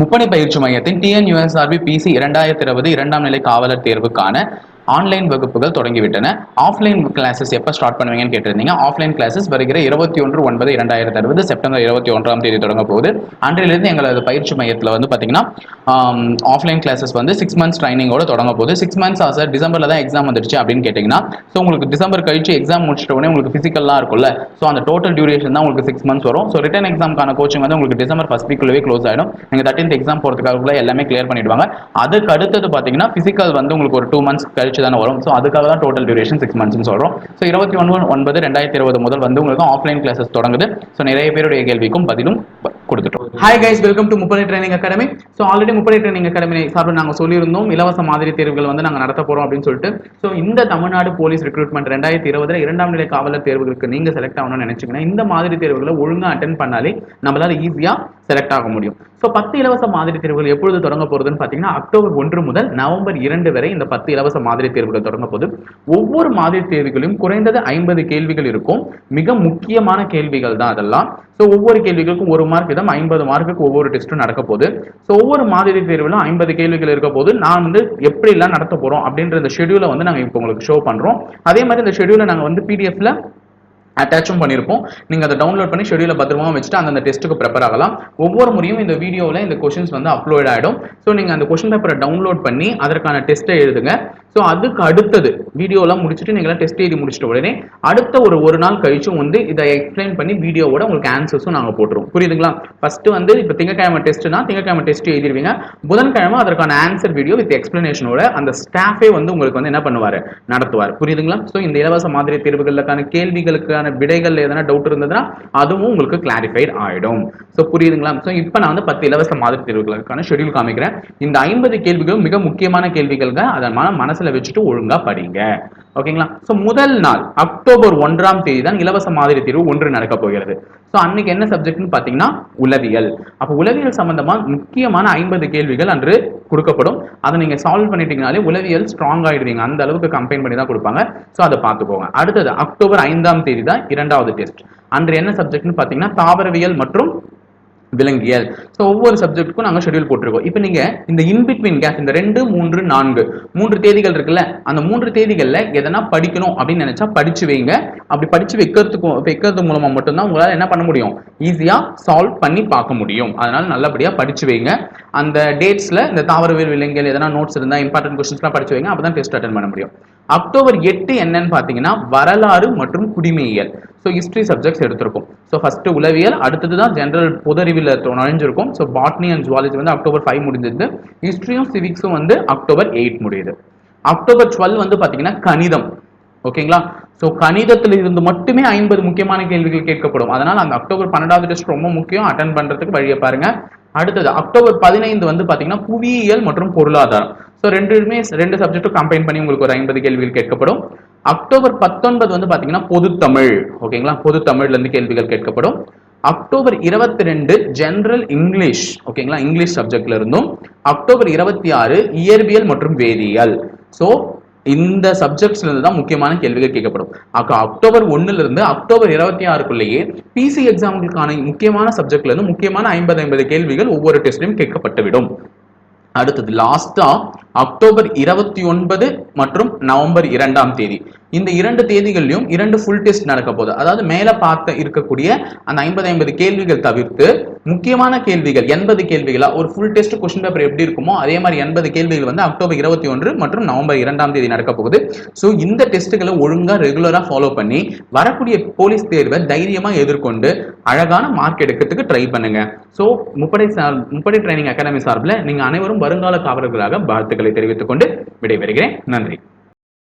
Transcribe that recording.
முப்படை பயிற்சி மையத்தின் டிஎன்யூஎஸ்ஆர்பி பிசி இரண்டாயிரத்தி இருபது இரண்டாம் நிலை காவலர் தேர்வுக்கான ஆன்லைன் வகுப்புகள் தொடங்கிவிட்டன. ஆஃப்லைன் கிளாஸஸ் எப்போ ஸ்டார்ட் பண்ணுவீங்கன்னு கேட்டிருந்தீங்க. ஆஃப்லைன் கிளாஸஸ் வருகிற இருபத்தி ஒன்று ஒன்பது இரண்டாயிரத்தி அறுபது செப்டம்பர் இருபத்தி ஒன்றாம் தேதி தொடங்க போகுது. அன்றையிலிருந்து எங்களது பயிற்சி மையத்தில் வந்து பார்த்தீங்கன்னா ஆஃப்லைன் கிளாஸஸ் வந்து சிக்ஸ் மந்த்ஸ் ட்ரைனிங்கோட தொடங்க போகுது. சிக்ஸ் மந்த்ஸ் சார் டிசம்பரில் தான் எக்ஸாம் வந்துடுச்சு அப்படின்னு கேட்டிங்கன்னா ஸோ உங்களுக்கு டிசம்பர் கழிச்சு எக்ஸாம் முடிச்சிட்ட உடனே உங்களுக்கு ஃபிசிக்கல்லாம் இருக்கும்ல. ஸோ அந்த டோட்டல் டியூரேஷன் தான் உங்களுக்கு சிக்ஸ் மந்த்ஸ் வரும். ஸோ ரிட்டன் எக்ஸாம்க்கான கோச்சிங் வந்து உங்களுக்கு டிசம்பர் ஃபஸ்ட் வீக்குள்ளவே க்ளோஸ் ஆகிடும் நீங்கள் தேர்ட்டீன்த் எக்ஸாம் போகிறதுக்காக எல்லாமே கிளியர் பண்ணிடுவாங்க. அதுக்கு அடுத்தது பார்த்தீங்கன்னா ஃபிசிக்கல் வந்து உங்களுக்கு ஒரு டூ மந்த்ஸ் கழிச்சு தானே வரும். ஸோ அதுக்காக தான் டோட்டல் டியூரேஷன் சிக்ஸ் மந்த்ஸ்னு சொல்கிறோம் ஸோ இருபத்தி ஒன்று ஒன்பது ரெண்டாயிரத்தி இருபது முதல் வந்து உங்களுக்கு ஆஃப்லைன் கிளாஸஸ் தொடங்குது. ஸோ நிறைய பேருடைய கேள்விக்கும் பதிலும் கொடுத்துட்டோம். ஹாய் கைஸ் வெல்கம் டு முப்படை ட்ரைனிங் அகாடமி ஸோ ஆல்ரெடி முப்படை ட்ரைனிங் அகாடமி சார்பில் நாங்கள் சொல்லியிருந்தோம். இலவச மாதிரி தேர்வுகள் வந்து நாங்கள் நடத்த போகிறோம் அப்படின்னு சொல்லிட்டு. ஸோ இந்த தமிழ்நாடு போலீஸ் ரெக்ரூட்மெண்ட் ரெண்டாயிரத்தி இருபதுல இரண்டாம் நிலை காவலர் தேர்வுகளுக்கு நீங்கள் செலக்ட் ஆகணும்னு நினச்சிங்கன்னா இந்த மாதிரி தேர்வுகளை ஒழுங்காக அட்டன் பண்ணாலே நம்மளால ஈஸியாக செலக்ட் ஆக முடியும். ஸோ பத்து இலவச மாதிரி தேர்வுகள் எப்பொழுது தொடங்க போகிறதுன்னு பார்த்தீங்கன்னா அக்டோபர் ஒன்று முதல் நவம்பர் இரண்டு வரை இந்த பத்து இலவச மாதிரி தேர்வுகள் தொடங்க போது ஒவ்வொரு மாதிரி தேர்வுகளிலும் குறைந்தது ஐம்பது கேள்விகள் இருக்கும். மிக முக்கியமான கேள்விகள் தான் அதெல்லாம். ஸோ ஒவ்வொரு கேள்விகளுக்கும் ஒரு மார்க் வீதம் ஐம்பது மார்க்குக்கு ஒவ்வொரு டெஸ்ட்டும் நடக்க போகுது. ஸோ ஒவ்வொரு மாதிரி தேர்விலும் ஐம்பது கேள்விகள் இருக்க போது நான் வந்து எப்படிலாம் நடத்த போறோம் அப்படின்ற இந்த ஷெடியூலை வந்து நாங்கள் இப்போ உங்களுக்கு ஷோ பண்றோம். அதே மாதிரி இந்த ஷெடியூலை நாங்கள் வந்து பிடிஎஃப்ல அட்டாச்சும் பண்ணியிருப்போம் நீங்கள் அதை டவுன்லோட் பண்ணி ஷெடியூலை பத்திரமா வச்சுட்டு அந்தந்த டெஸ்ட்டுக்கு ப்ரிப்பேர் ஆகலாம். ஒவ்வொரு முறையும் இந்த வீடியோவில் இந்த கொஷின்ஸ் வந்து அப்லோட் ஆகிடும் ஸோ நீங்கள் அந்த கொஷின் பேப்பரை டவுன்லோட் பண்ணி அதற்கான டெஸ்ட்டை எழுதுங்க. ஸோ அதுக்கு அடுத்தது வீடியோலாம் முடிச்சுட்டு நீங்களாம் டெஸ்ட் எழுதி முடிச்சிட்ட உடனே அடுத்த ஒரு ஒரு நாள் கழிச்சும் வந்து இதை எக்ஸ்பிளைன் பண்ணி வீடியோவோட உங்களுக்கு ஆன்சர்ஸும் நாங்கள் போட்டுருவோம். புரியுதுங்களா? ஃபஸ்ட்டு வந்து இப்போ திங்கக்கிழமை டெஸ்ட்னா திங்கக்கிழமை டெஸ்ட் எழுதிருவீங்க. புதன்கிழமை அதற்கான ஆன்சர் வீடியோ வித் எக்ஸ்பிளனேஷனோட அந்த ஸ்டாஃபே வந்து உங்களுக்கு வந்து என்ன பண்ணுவார்? நடத்துவார். புரியுதுங்களா? ஸோ இந்த இலவச மாதிரி தேர்வுகளுக்கான கேள்விகளுக்கு கேள்விகளுக்கான விடைகள் எதனா டவுட் இருந்ததுன்னா அதுவும் உங்களுக்கு கிளாரிஃபைட் ஆயிடும். ஸோ புரியுதுங்களா? ஸோ இப்போ நான் வந்து பத்து இலவச மாதிரி தேர்வுகளுக்கான ஷெடியூல் காமிக்கிறேன். இந்த ஐம்பது கேள்விகளும் மிக முக்கியமான கேள்விகள் அதன் மன மனசுல வச்சுட்டு ஒழுங்கா படிங்க. ஓகேங்களா ஸோ முதல் நாள் அக்டோபர் ஒன்றாம் தேதி தான் இலவச மாதிரி தேர்வு ஒன்று நடக்க போகிறது. ஸோ அன்னைக்கு என்ன சப்ஜெக்ட்னு பார்த்தீங்கன்னா உளவியல். அப்போ உளவியல் சம்பந்தமா முக்கியமான ஐம்பது கேள்விகள் அன்று கொடுக்கப்படும். அதை நீங்க சால்வ் பண்ணிட்டீங்கனாலே உளவியல் ஸ்ட்ராங் ஆயிடுவீங்க. அந்த அளவுக்கு கம்பைன் பண்ணி தான் கொடுப்பாங்க. ஸோ அதை பார்த்துக்கோங்க. அடுத்தது அக்டோபர் ஐந்தாம் தேதி தான் இரண்டாவது டெஸ்ட் அன்று என்ன சப்ஜெக்ட்னு பார்த்தீங்கன்னா தாவரவியல் மற்றும் விலங்கியல் ஸோ ஒவ்வொரு சப்ஜெக்ட்டுக்கும் நாங்கள் ஷெட்யூல் போட்டிருக்கோம். இப்போ நீங்கள் இந்த இன்பிட்வீன் கேப் இந்த ரெண்டு மூன்று நான்கு மூன்று தேதிகள் இருக்குல்ல அந்த மூன்று தேதிகளில் எதனா படிக்கணும் அப்படின்னு நினச்சா படிச்சு வைங்க. அப்படி படிச்சு வைக்கிறதுக்கு வைக்கிறது மூலமாக மட்டும்தான் உங்களால் என்ன பண்ண முடியும்? ஈஸியாக சால்வ் பண்ணி பார்க்க முடியும். அதனால் நல்லபடியாக படிச்சு வைங்க. அந்த டேட்ஸில் இந்த தாவரவியல் விலங்கியல் எதனா நோட்ஸ் இருந்தால் இம்பார்ட்டன்ட் கொஸ்டின்ஸ்லாம் படிச்சு வைங்க. அப்போ தான் டெஸ்ட் அட்டன் பண்ண முடியும். அக்டோபர் எட்டு என்னன்னு பார்த்தீங்கன்னா வரலாறு மற்றும் குடிமையியல். ஸோ ஹிஸ்ட்ரி சப்ஜெக்ட்ஸ் எடுத்திருக்கும். ஸோ ஃபர்ஸ்ட் உளவியல் அடுத்தது தான் ஜென்ரல் பொதறிவில் நுழைஞ்சிருக்கும். ஸோ பாட்னி அண்ட் ஜுவாலஜி வந்து அக்டோபர் ஃபைவ் முடிஞ்சது ஹிஸ்ட்ரியும் சிவிக்ஸும் வந்து அக்டோபர் எயிட் முடியுது. அக்டோபர் டுவெல் வந்து பார்த்தீங்கன்னா கணிதம். ஓகேங்களா ஸோ கணிதத்தில் இருந்து மட்டுமே ஐம்பது முக்கியமான கேள்விகள் கேட்கப்படும். அதனால அந்த அக்டோபர் பன்னெண்டாவது டெஸ்ட் ரொம்ப முக்கியம். அட்டன் பண்றதுக்கு வழியை பாருங்க. அடுத்தது அக்டோபர் பதினைந்து வந்து பாத்தீங்கன்னா புவியியல் மற்றும் பொருளாதாரம். ஸோ ரெண்டுமே ரெண்டு சப்ஜெக்ட்டும் கம்பைன் பண்ணி உங்களுக்கு ஒரு ஐம்பது கேள்விகள் கேட்கப்படும். அக்டோபர் பத்தொன்பது வந்து பாத்தீங்கன்னா பொதுத்தமிழ். ஓகேங்களா? பொது இருந்து கேள்விகள் கேட்கப்படும். அக்டோபர் இருபத்தி ரெண்டு ஜென்ரல் இங்கிலீஷ் ஓகேங்களா இங்கிலீஷ் சப்ஜெக்ட்ல இருந்தும். அக்டோபர் இருபத்தி ஆறு இயற்பியல் மற்றும் வேதியியல். ஸோ இந்த சப்ஜெக்ட்ஸ்ல இருந்து தான் முக்கியமான கேள்விகள் கேட்கப்படும். அக்கா அக்டோபர் ஒன்னுல இருந்து அக்டோபர் இருபத்தி ஆறுக்குள்ளேயே பிசி எக்ஸாம்களுக்கான முக்கியமான சப்ஜெக்ட்ல இருந்து முக்கியமான ஐம்பது ஐம்பது கேள்விகள் ஒவ்வொரு டெஸ்ட்லையும் கேட்கப்பட்டுவிடும். அடுத்தது லாஸ்டா அக்டோபர் இருபத்தி ஒன்பது மற்றும் நவம்பர் இரண்டாம் தேதி. இந்த இரண்டு தேதிகள்லையும் இரண்டு ஃபுல் டெஸ்ட் நடக்க போகுது. அதாவது மேலே பார்க்க இருக்கக்கூடிய அந்த ஐம்பது ஐம்பது கேள்விகள் தவிர்த்து முக்கியமான கேள்விகள் எண்பது கேள்விகளா? ஒரு ஃபுல் டெஸ்ட் கொஸ்டின் பேப்பர் எப்படி இருக்குமோ அதே மாதிரி எண்பது கேள்விகள் வந்து அக்டோபர் இருபத்தி ஒன்று மற்றும் நவம்பர் இரண்டாம் தேதி நடக்க போகுது. ஸோ இந்த டெஸ்ட்டுகளை ஒழுங்காக ரெகுலராக ஃபாலோ பண்ணி வரக்கூடிய போலீஸ் தேர்வை தைரியமாக எதிர்கொண்டு அழகான மார்க் எடுக்கிறதுக்கு ட்ரை பண்ணுங்க. ஸோ முப்படை சார் முப்படை ட்ரைனிங் அகாடமி சார்பில் நீங்கள் அனைவரும் வருங்கால காவலர்களாக வாழ்த்துக்களை தெரிவித்துக் கொண்டு விடைபெறுகிறேன். நன்றி.